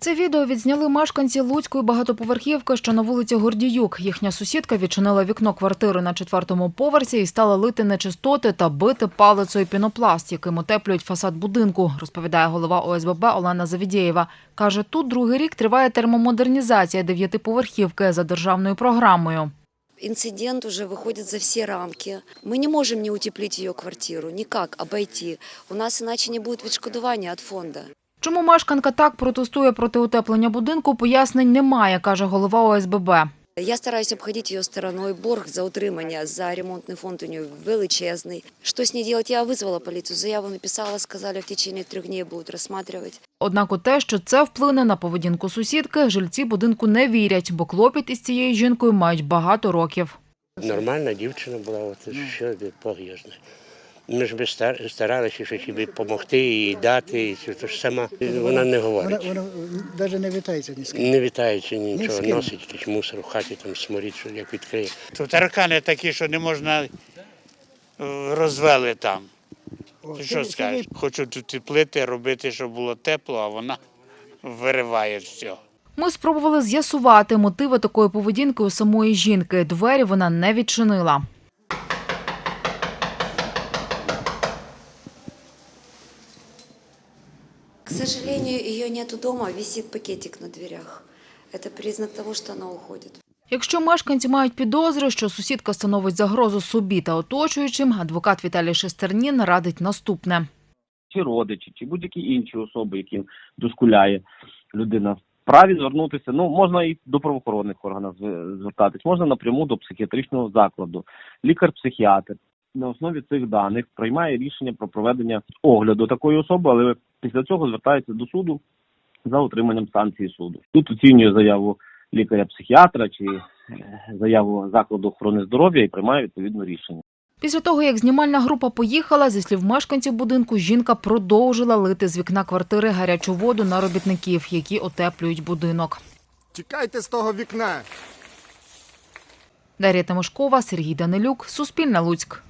Це відео відзняли мешканці Луцької багатоповерхівки, що на вулиці Гордіюк. Їхня сусідка відчинила вікно квартири на четвертому поверсі і стала лити нечистоти та бити палицею пінопласт, яким утеплюють фасад будинку, розповідає голова ОСББ Олена Завідєєва. Каже, тут другий рік триває термомодернізація дев'ятиповерхівки за державною програмою. Инцидент уже выходит за все рамки. Мы не можем не утеплить ее квартиру, никак обойти. У нас иначе не будет відшкодування от фонда. Чому мешканка так протестує проти утеплення будинку, пояснень немає, каже голова ОСББ. Я стараюсь обходить ее стороной. Борг за утримання, за ремонтний фонд у нее величезний. Что с ней делать? Я вызвала полицию, заяву написала, сказали, в течение трех дней будут рассматривать. Однак у те, що це вплине на поведінку сусідки, жильці будинку не вірять, бо клопіт із цією жінкою мають багато років. Нормальна дівчина була, от що Бог знає. Ми ж би стар- старалися, що їй допомогти і дати, і це то ж сама вона не говорить. вона навіть не вітається ні з ким. Не Ні з нічого, ким. носить якийсь мусор в хаті, там сморить, що як відкриє. То таракани такі, що не можна е, розвели там. О, Ти що скажеш? Хочуть утеплити, робити, щоб було тепло, а вона вириває все. Ми спробували з'ясувати мотиви такої поведінки у самої жінки. Двері вона не відчинила. Сожалению, ее нету дома, висит пакетик на дверях. Это признак того, что она уходит. Якщо мешканці мають підозри, що сусідка становить загрозу собі та оточуючим, адвокат Віталій Шестернін радить наступне. чи родичі, чи будь-які інші особи, яким доскуляє людина. Вправі звернутися, ну можна і до правоохоронних органів звертатись, можна напряму до психіатричного закладу. Лікар-психіатр на основі цих даних приймає рішення про проведення огляду такої особи, але після цього звертається до суду за отриманням санкції суду. Тут оцінює заяву лікаря-психіатра чи е, заяву закладу охорони здоров'я і приймає відповідне рішення. Після того, як знімальна група поїхала, зі слів мешканців будинку, жінка продовжила лити з вікна квартири гарячу воду на робітників, які отеплюють будинок. Тікайте з того вікна. Дар'я Тимошкова, Сергій Данилюк, Суспільне Луцьк.